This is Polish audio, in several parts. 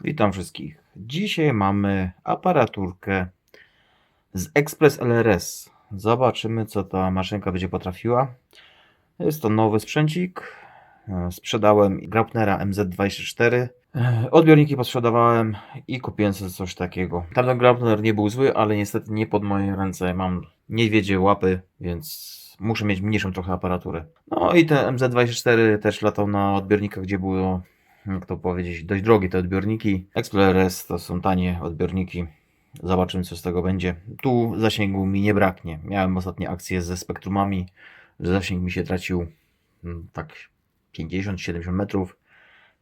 Witam wszystkich. Dzisiaj mamy aparaturkę z Express LRS. Zobaczymy, co ta maszynka będzie potrafiła. Jest to nowy sprzęcik. Sprzedałem Graupnera MZ24. E, Odbiorniki posprzedawałem i kupiłem sobie coś takiego. Tamten Graupner nie był zły, ale niestety nie pod moje ręce. Mam niedźwiedzie łapy, więc muszę mieć mniejszą trochę aparaturę. No i ten MZ24 też latał na odbiornikach, gdzie było jak to powiedzieć, dość drogie te odbiorniki. Explorer to są tanie odbiorniki. Zobaczymy, co z tego będzie. Tu zasięgu mi nie braknie. Miałem ostatnie akcje ze spektrumami, że zasięg mi się tracił mm, tak 50-70 metrów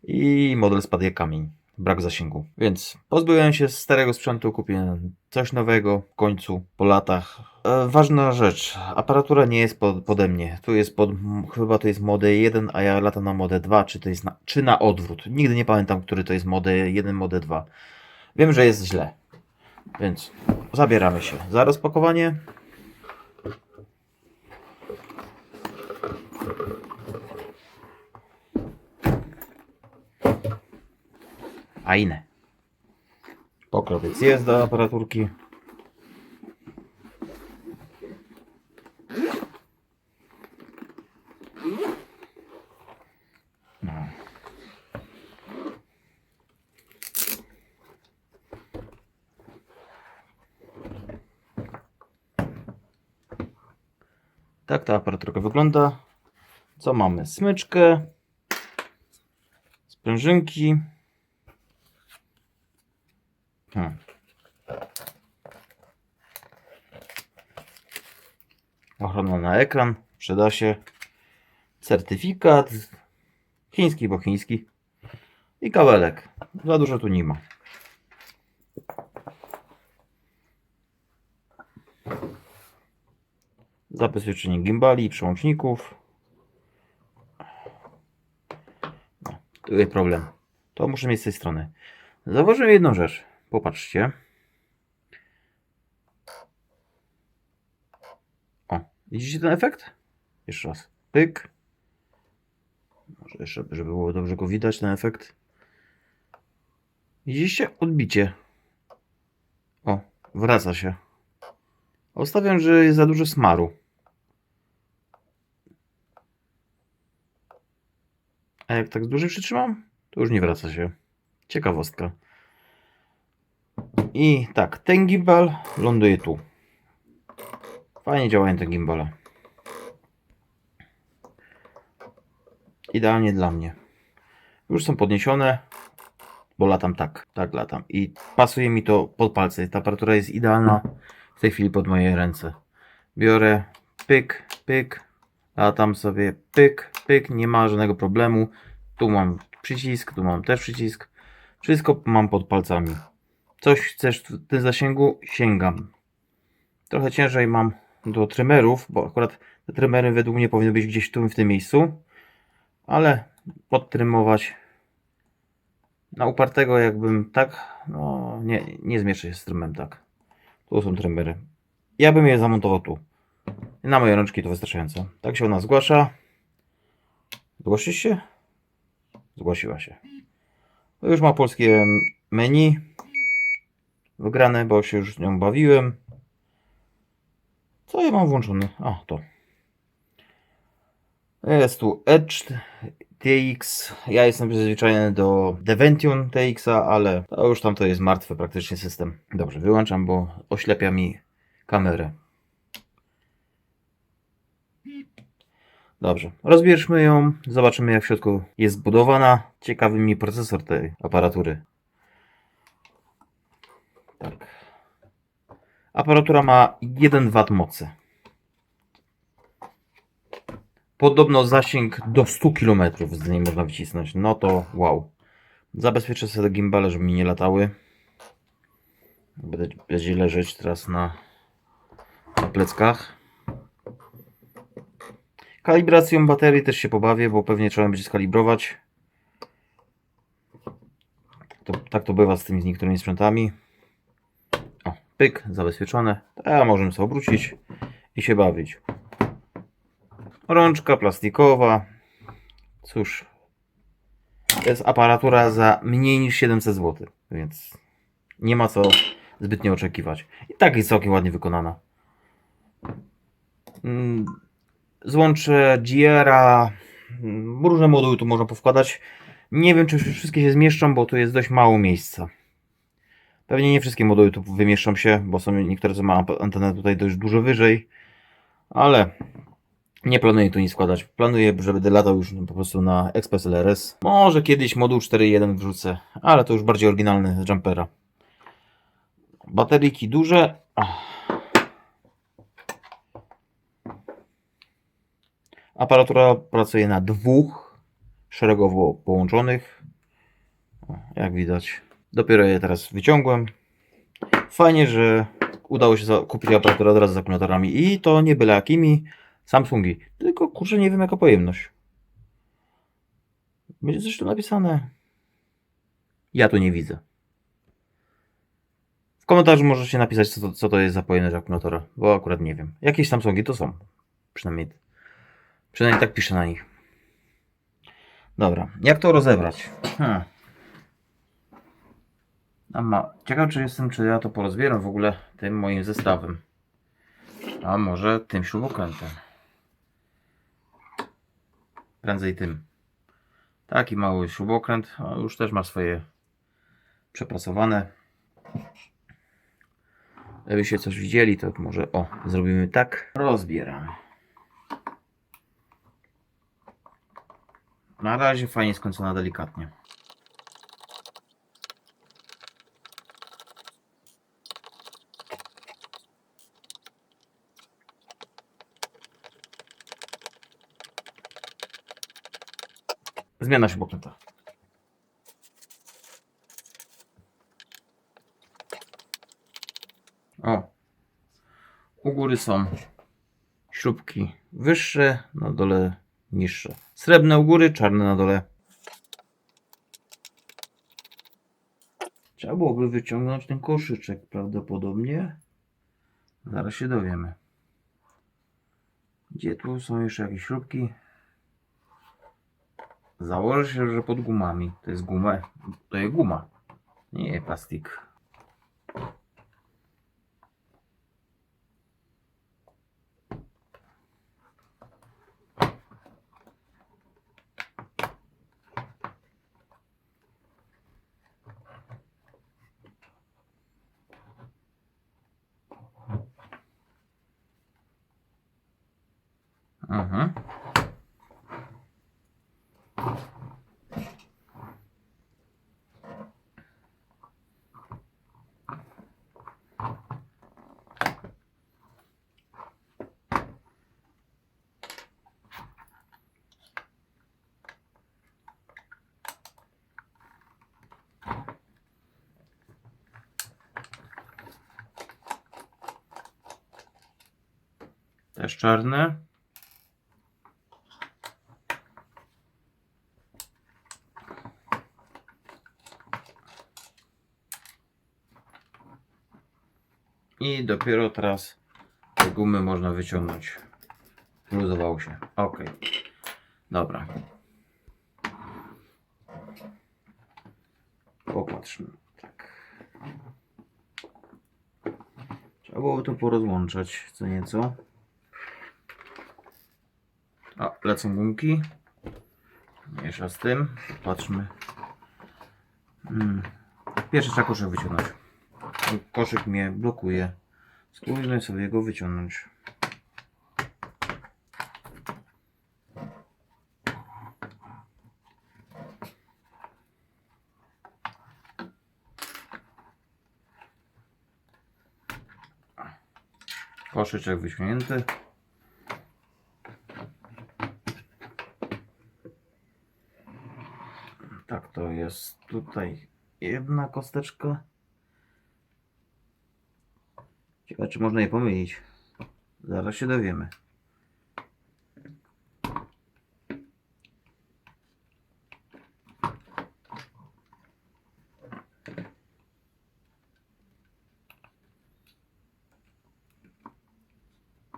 i model spadł jak kamień. Brak zasięgu. Więc pozbyłem się starego sprzętu, kupiłem coś nowego w końcu po latach. E, ważna rzecz, aparatura nie jest pod, pode mnie. Tu jest pod, chyba to jest Mode 1, a ja latam na Mode 2, czy to jest na, czy na odwrót. Nigdy nie pamiętam, który to jest Mode 1, Mode 2. Wiem, że jest źle. Więc zabieramy się za rozpakowanie. A inne. Pokrowiec jest do aparaturki. No. Tak ta aparaturka wygląda. Co mamy? Smyczkę, sprężynki. Hmm. Ochrona na ekran, przyda się. Certyfikat, chiński, bo chiński. I kabelek. Za dużo tu nie ma. Zabezpieczenie gimbali, przełączników. No, tu jest problem. To muszę mieć z tej strony. Zauważyłem jedną rzecz. Popatrzcie. O, widzicie ten efekt? Jeszcze raz. Pyk. Może jeszcze, żeby było dobrze go widać, ten efekt. Widzieliście? Odbicie. O, wraca się. Ustawiam, że jest za dużo smaru. A jak tak dłużej przytrzymam, to już nie wraca się. Ciekawostka. I tak, ten gimbal ląduje tu. Fajnie działają te gimbale. Idealnie dla mnie. Już są podniesione, bo latam tak, tak latam. I pasuje mi to pod palce. Ta aparatura jest idealna w tej chwili pod moje ręce. Biorę, pyk, pyk, latam sobie, pyk, pyk, nie ma żadnego problemu. Tu mam przycisk, tu mam też przycisk. Wszystko mam pod palcami. Coś chcesz w tym zasięgu, sięgam. Trochę ciężej mam do trymerów, bo akurat te trymery według mnie powinny być gdzieś tu w tym miejscu. Ale podtrymować na upartego jakbym tak, no nie, nie zmieszczę się z trymem tak. Tu są trymery. Ja bym je zamontował tu. Na moje rączki to wystarczająco. Tak się ona zgłasza. Zgłosisz się? Zgłosiła się. Już ma polskie menu wygrane, bo się już nią bawiłem. Co ja mam włączone? A, to. Jest tu Edge TX. Ja jestem przyzwyczajony do Deventium TX-a, ale to już tam to jest martwy praktycznie system. Dobrze, wyłączam, bo oślepia mi kamerę. Dobrze, rozbierzmy ją, zobaczymy jak w środku jest zbudowana. Ciekawy mi procesor tej aparatury. Tak. Aparatura ma 1 W mocy. Podobno zasięg do 100 km z niej można wycisnąć. No to wow. Zabezpieczę sobie gimbale, żeby mi nie latały. Będę, będzie leżeć teraz na, na pleckach. Kalibracją baterii też się pobawię, bo pewnie trzeba będzie skalibrować. To, tak to bywa z tymi niektórymi sprzętami. Pyk, zabezpieczone. A możemy sobie obrócić i się bawić. Rączka plastikowa. Cóż. To jest aparatura za mniej niż 700 zł, więc nie ma co zbytnio oczekiwać. I tak jest całkiem ładnie wykonana. Mm, Złącze GR-a, mm, różne moduły tu można powkładać. Nie wiem, czy wszystkie się zmieszczą, bo tu jest dość mało miejsca. Pewnie nie wszystkie moduły tu wymieszczą się, bo są niektóre, co ma antenę tutaj dość dużo wyżej, ale nie planuję tu nic składać. Planuję, że będę latał już po prostu na Express LRS. Może kiedyś moduł 4.1 wrzucę, ale to już bardziej oryginalny z jumpera. Bateryki duże. Ach. Aparatura pracuje na dwóch szeregowo połączonych. Jak widać. Dopiero je teraz wyciągłem. Fajnie, że udało się kupić aparaturę od razu z akumulatorami. I to nie byle jakimi Samsungi. Tylko kurczę, nie wiem jaka pojemność. Będzie coś tu napisane. Ja tu nie widzę. W komentarzu możecie napisać, co to, co to jest za pojemność akumulatora, bo akurat nie wiem. Jakieś Samsungi to są. Przynajmniej, przynajmniej tak piszę na nich. Dobra, jak to rozebrać? Hmm. A ma... Ciekaw, czy jestem, czy ja to porozbieram w ogóle tym moim zestawem. A może tym śrubokrętem. Prędzej tym. Taki mały śrubokręt. a już też ma swoje przepracowane. Gdybyście coś widzieli, to może o, zrobimy tak. Rozbieramy. Na razie fajnie skończona delikatnie. Zmiana śrubokręta. O. U góry są śrubki wyższe, na dole niższe. Srebrne u góry, czarne na dole. Trzeba byłoby wyciągnąć ten koszyczek prawdopodobnie. Zaraz się dowiemy. Gdzie tu są jeszcze jakieś śrubki? Założę się, że pod gumami. To jest guma. To jest guma. Nie plastik. Mhm. Też czarne. I dopiero teraz te gumy można wyciągnąć. Luzowało się. Ok. Dobra. Popatrzmy. Tak. Trzeba było to porozłączać co nieco. Lecą gumki. Mniejsza z tym. Patrzmy. Mm. Pierwszy trzeba koszyk wyciągnąć. Koszyk mnie blokuje. Spróbujmy sobie go wyciągnąć. Koszyczek wyciągnięty. Tak, to jest tutaj jedna kosteczka. Ciekawe, czy można je pomylić. Zaraz się dowiemy.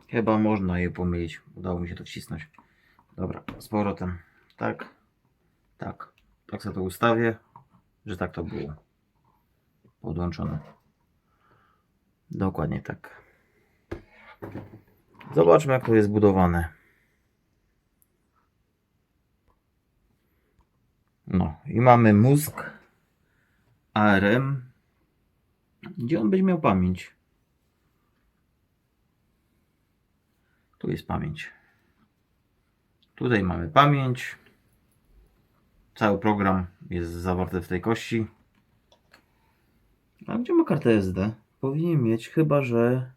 Chyba można je pomylić. Udało mi się to wcisnąć. Dobra, z powrotem. Tak, tak. Tak sobie to ustawię, że tak to było podłączone. Dokładnie tak. Zobaczmy jak to jest zbudowane. No i mamy mózg ARM. Gdzie on będzie miał pamięć? Tu jest pamięć. Tutaj mamy pamięć. Cały program jest zawarty w tej kości. A gdzie ma kartę SD? Powinien mieć, chyba że.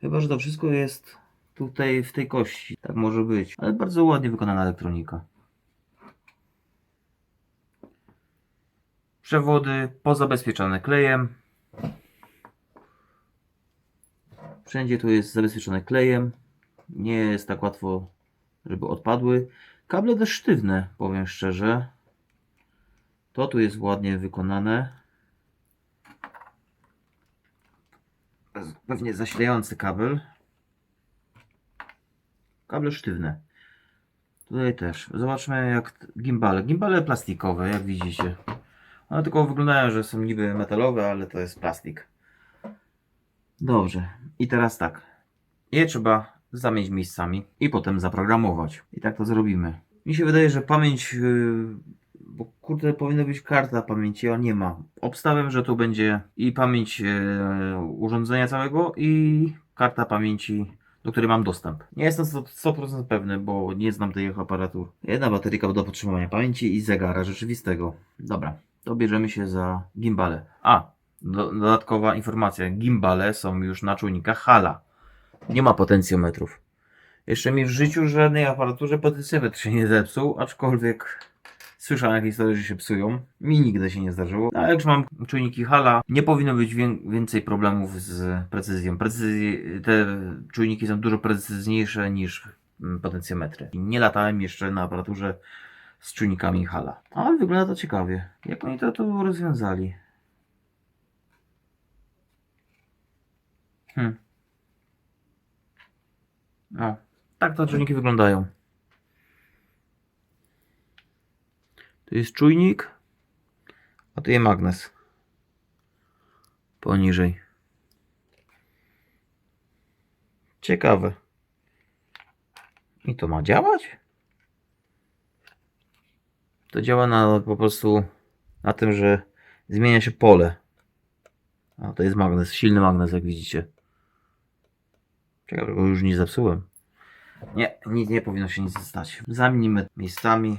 Chyba, że to wszystko jest tutaj w tej kości. Tak może być. Ale bardzo ładnie wykonana elektronika. Przewody pozabezpieczone klejem. Wszędzie tu jest zabezpieczone klejem. Nie jest tak łatwo, żeby odpadły. Kable też sztywne, powiem szczerze. To tu jest ładnie wykonane. Pewnie zasilający kabel. Kable sztywne. Tutaj też. Zobaczmy jak gimbale. Gimbale plastikowe, jak widzicie. One tylko wyglądają, że są niby metalowe, ale to jest plastik. Dobrze. I teraz tak. Je trzeba zamienić miejscami i potem zaprogramować. I tak to zrobimy. Mi się wydaje, że pamięć. Yy, bo kurde, powinna być karta pamięci, a nie ma. Obstawiam, że tu będzie i pamięć yy, urządzenia całego, i karta pamięci, do której mam dostęp. Nie jestem 100%, 100% pewny, bo nie znam tych aparatur. Jedna bateryka do podtrzymywania pamięci i zegara rzeczywistego. Dobra, to bierzemy się za gimbale. A, do, dodatkowa informacja. Gimbale są już na czujnikach Hala. Nie ma potencjometrów. Jeszcze mi w życiu żadnej aparaturze potencjometr się nie zepsuł, aczkolwiek słyszałem historie, że się psują. Mi nigdy się nie zdarzyło. A jak już mam czujniki Hala, nie powinno być wię- więcej problemów z precyzją. Precyzji, te czujniki są dużo precyzyjniejsze niż mm, potencjometry. Nie latałem jeszcze na aparaturze z czujnikami Hala. Ale wygląda to ciekawie. Jak oni to tu rozwiązali? Hmm. No, tak to czujniki wyglądają. Tu jest czujnik, a tu jest magnes. Poniżej. Ciekawe. I to ma działać? To działa na po prostu na tym, że zmienia się pole. A to jest magnes, silny magnes, jak widzicie. Ciekawe, go już nie zepsułem. Nie, nic nie powinno się nic stać. Zamienimy miejscami.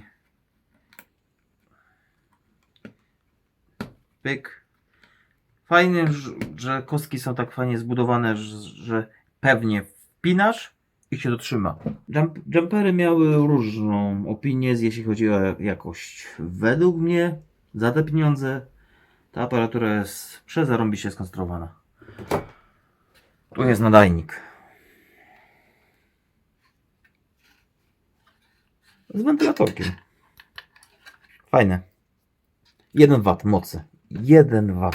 Pyk. Fajnie, że- kostki są tak fajnie zbudowane, że, pewnie wpinasz i się to trzyma. Jump, jumpery miały różną opinię, jeśli chodzi o jakość. Według mnie, za te pieniądze, ta aparatura jest przezarąbiście skonstruowana. Tu jest nadajnik. Z wentylatorkiem. Fajne. 1 W mocy. 1 W.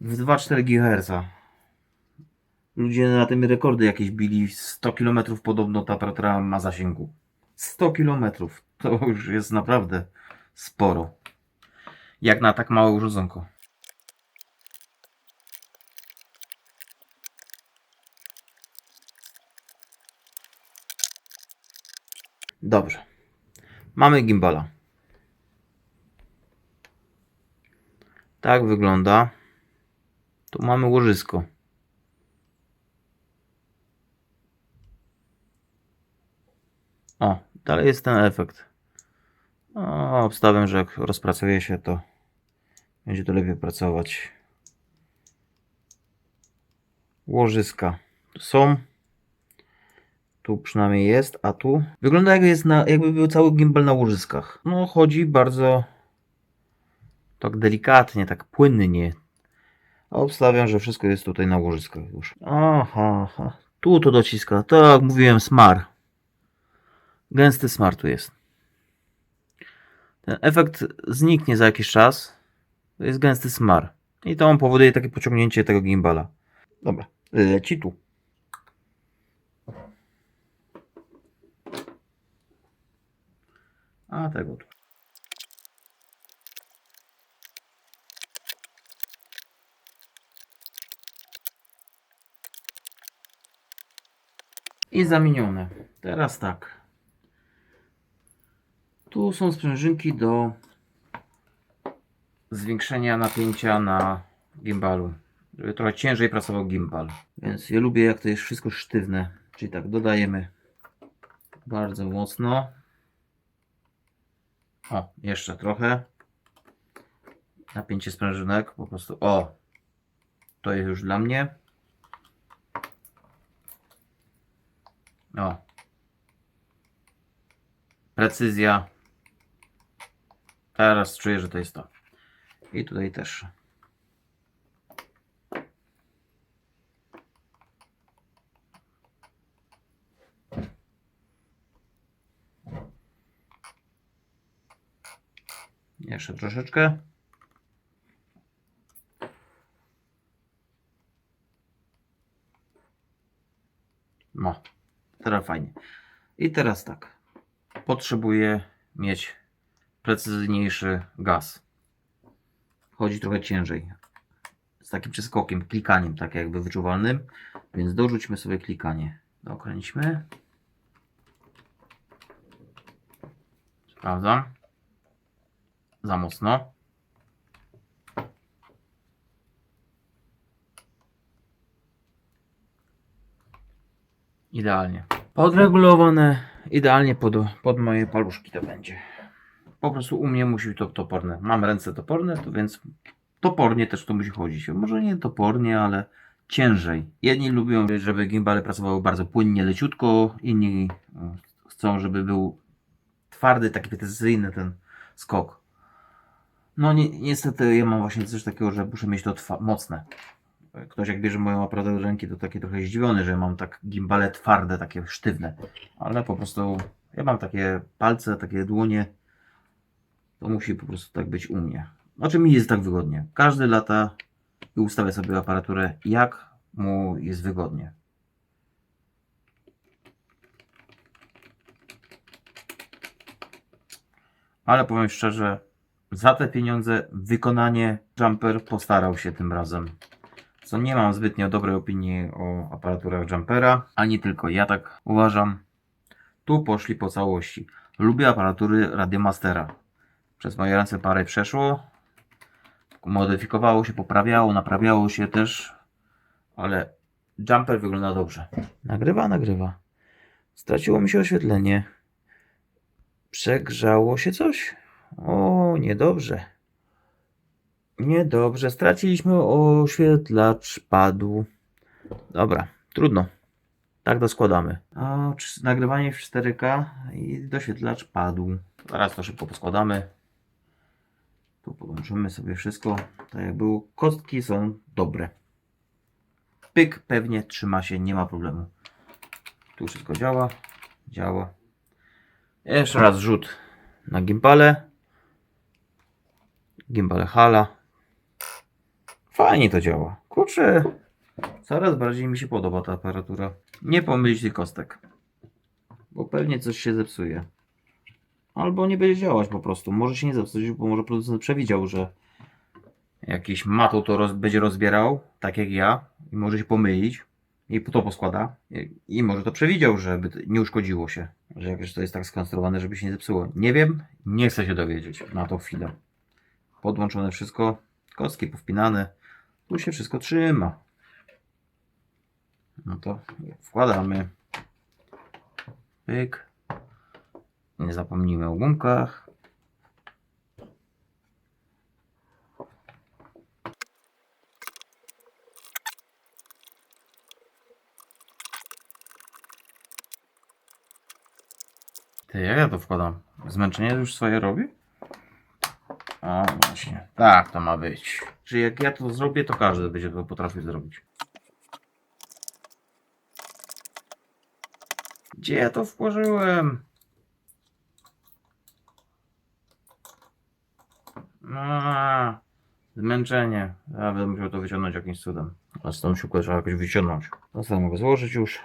W 2,4 GHz. Ludzie na tym rekordy jakieś bili. 100 km podobno ta aparatura ma zasięgu. 100 km. To już jest naprawdę sporo. Jak na tak małe urządzonko. Dobrze. Mamy gimbala. Tak wygląda. Tu mamy łożysko. O, dalej jest ten efekt. O, obstawiam, że jak rozpracuje się, to będzie to lepiej pracować. Łożyska są. Tu przynajmniej jest, a tu wygląda jakby, jest na, jakby był cały gimbal na łożyskach. No, chodzi bardzo tak delikatnie, tak płynnie. Obstawiam, że wszystko jest tutaj na łożyskach już. Aha, aha. Tu to dociska. Tak, mówiłem, smar. Gęsty smar tu jest. Ten efekt zniknie za jakiś czas. To jest gęsty smar. I to on powoduje takie pociągnięcie tego gimbala. Dobra, leci tu. A tego tu. I zamienione. Teraz tak. Tu są sprężynki do zwiększenia napięcia na gimbalu. Żeby trochę ciężej pracował gimbal. Więc ja lubię jak to jest wszystko sztywne. Czyli tak dodajemy bardzo mocno. O, jeszcze trochę. Napięcie sprężynek po prostu. O, to jest już dla mnie. O. Precyzja. Teraz czuję, że to jest to. I tutaj też. Jeszcze troszeczkę. No, teraz fajnie. I teraz tak. Potrzebuję mieć precyzyjniejszy gaz. Chodzi trochę ciężej. Z takim przeskokiem, klikaniem, tak jakby wyczuwalnym. Więc dorzućmy sobie klikanie. Dokręćmy. Sprawdzam. Za mocno. Idealnie. Podregulowane. Idealnie pod, pod moje paluszki to będzie. Po prostu u mnie musi być to toporne. Mam ręce toporne, to więc topornie też to musi chodzić. Może nie topornie, ale ciężej. Jedni lubią, żeby gimbale pracowały bardzo płynnie, leciutko. Inni chcą, żeby był twardy, taki precyzyjny ten skok. No ni niestety ja mam właśnie coś takiego, że muszę mieć to mocne. Ktoś jak bierze moją aparatę do ręki, to taki trochę zdziwiony, że mam tak gimbale twarde, takie sztywne. Ale po prostu ja mam takie palce, takie dłonie. To musi po prostu tak być u mnie. Znaczy mi jest tak wygodnie. Każdy lata i ustawia sobie aparaturę jak mu jest wygodnie. Ale powiem szczerze, za te pieniądze wykonanie Jumper postarał się tym razem. Co nie mam zbytnio dobrej opinii o aparaturach Jumpera, ani tylko ja tak uważam. Tu poszli po całości. Lubię aparatury Radiomastera. Przez moje ręce parę przeszło. Modyfikowało się, poprawiało, naprawiało się też. Ale Jumper wygląda dobrze. Nagrywa, nagrywa. Straciło mi się oświetlenie. Przegrzało się coś? O, niedobrze. Niedobrze. Straciliśmy oświetlacz padł. Dobra, trudno. Tak doskładamy. Nagrywanie w 4K i doświetlacz padł. Zaraz to szybko poskładamy. Tu podłączymy sobie wszystko tak jak było. Kostki są dobre. Pyk pewnie trzyma się, nie ma problemu. Tu wszystko działa. Działa. Jeszcze raz rzut na gimbale. Gimbale Hala. Fajnie to działa. Kurczę, coraz bardziej mi się podoba ta aparatura. Nie pomylić tych kostek. Bo pewnie coś się zepsuje. Albo nie będzie działać po prostu. Może się nie zepsuć, bo może producent przewidział, że jakiś matą to roz, będzie rozbierał, tak jak ja, i może się pomylić. I to poskłada. I, I może to przewidział, żeby nie uszkodziło się. Że jakoś to jest tak skonstruowane, żeby się nie zepsuło. Nie wiem, nie chcę się dowiedzieć na tą chwilę. Podłączone wszystko, kostki powpinane. Tu się wszystko trzyma. No to wkładamy. Pyk. Nie zapomnijmy o gumkach. Ty, jak ja to wkładam? Zmęczenie już swoje robi? O, właśnie. Tak to ma być. Czy jak ja to zrobię, to każdy będzie to potrafił zrobić. Gdzie ja to włożyłem? A, zmęczenie. Ja będę musiał to wyciągnąć jakimś cudem. A stąd siłkę trzeba jakoś wyciągnąć. To sobie mogę złożyć już.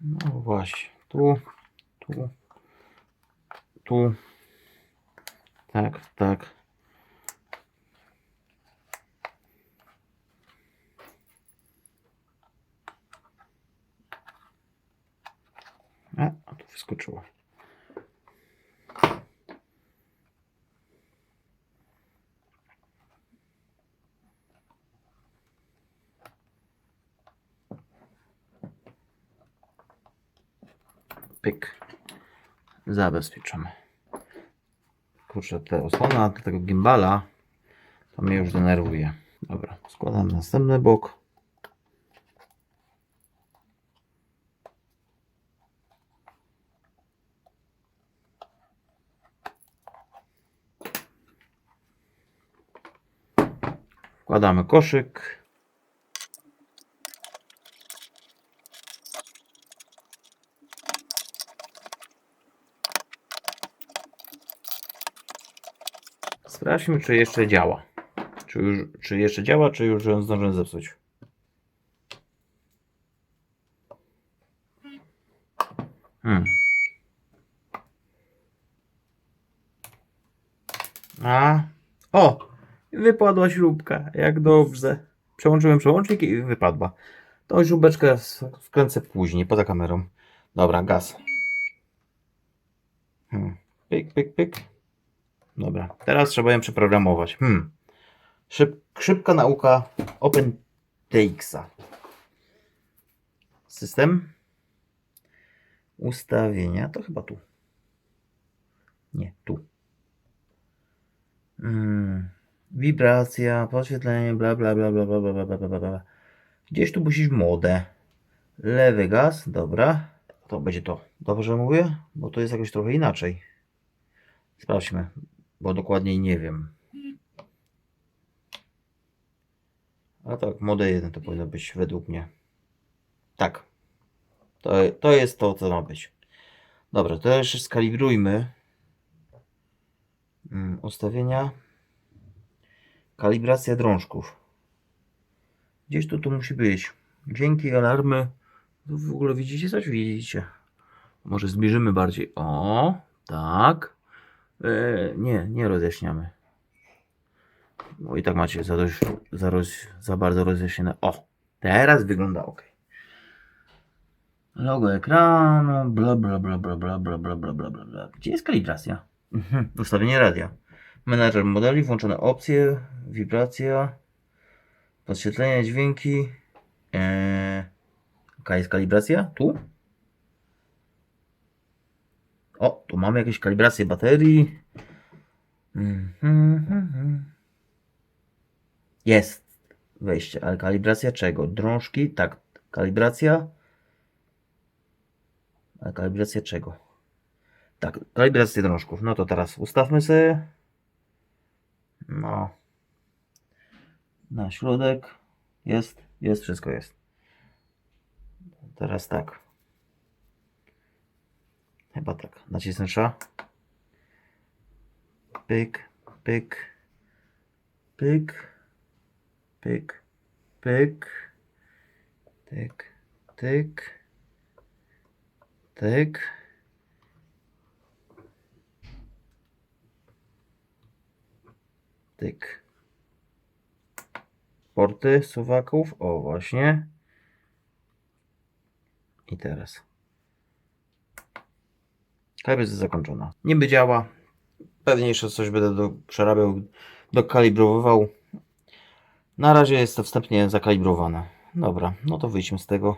No właśnie. Tu, tu, ту. Так, так. А, а тут вискочило. Пик. Zabezpieczamy. Kurczę, te osłona tego gimbala to mnie już denerwuje. Dobra, składam następny bok. Wkładamy koszyk. Sprawdźmy, czy jeszcze działa. Czy, już, czy jeszcze działa, czy już ją zdążyłem zepsuć. Hmm. A. O! Wypadła śrubka. Jak dobrze. Przełączyłem przełącznik i wypadła. Tą śrubeczkę wkręcę później, poza kamerą. Dobra, gaz. Hmm. Pyk, pyk, pyk. Dobra, teraz trzeba ją przeprogramować. Hmm. Szyb, szybka nauka OpenTX-a. System. Ustawienia. To chyba tu. Nie, tu. Hmm. Wibracja, podświetlenie, bla bla bla bla bla bla bla bla bla. Gdzieś tu musisz modę. Lewy gaz, dobra. To będzie to. Dobrze mówię? Bo to jest jakoś trochę inaczej. Sprawdźmy, bo dokładniej nie wiem. A tak, modę 1 to powinno być według mnie. Tak. To, to jest to, co ma być. Dobra, to jeszcze skalibrujmy. Mm, Ustawienia. Kalibracja drążków. Gdzieś tu to musi być. Dźwięki, alarmy. Tu w ogóle widzicie coś? Widzicie. Może zbliżymy bardziej. O, tak. E, nie, nie rozjaśniamy. No i tak macie za, dość, za, roz, za bardzo rozjaśnione. O, teraz wygląda ok. Logo ekranu, bla bla bla bla bla bla bla bla bla bla. Gdzie jest kalibracja? Mhm, ustawienie radia. Menadżer modeli, włączone opcje, wibracja, podświetlenie, dźwięki. Eee, jaka jest kalibracja? Tu? O, tu mamy jakieś kalibracje baterii. Mhm. Jest wejście, ale kalibracja czego? Drążki? Tak, kalibracja. Ale kalibracja czego? Tak, kalibracja drążków. No to teraz ustawmy sobie. No. Na środek. Jest, jest, wszystko jest. Teraz tak. Chyba tak. Nacisnę sza. Pyk, pyk, pyk, pyk, pyk, tyk, tyk, tyk. Tyk. Porty suwaków. O, właśnie. I teraz. Kalibracja jest zakończona. Niby działa. Pewnie jeszcze coś będę do, przerabiał, dokalibrowywał. Na razie jest to wstępnie zakalibrowane. Dobra, no to wyjdźmy z tego.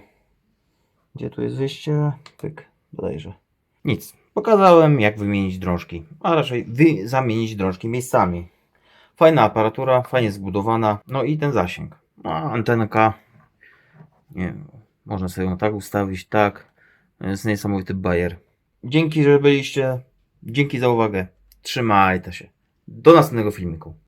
Gdzie tu jest wyjście? Pyk, bodajże. Nic. Pokazałem, jak wymienić drążki, a raczej wy zamienić drążki miejscami. Fajna aparatura, fajnie zbudowana. No i ten zasięg. No, antenka. Nie można sobie ją tak ustawić, tak. To jest niesamowity bajer. Dzięki, że byliście. Dzięki za uwagę. Trzymajcie się. Do następnego filmiku.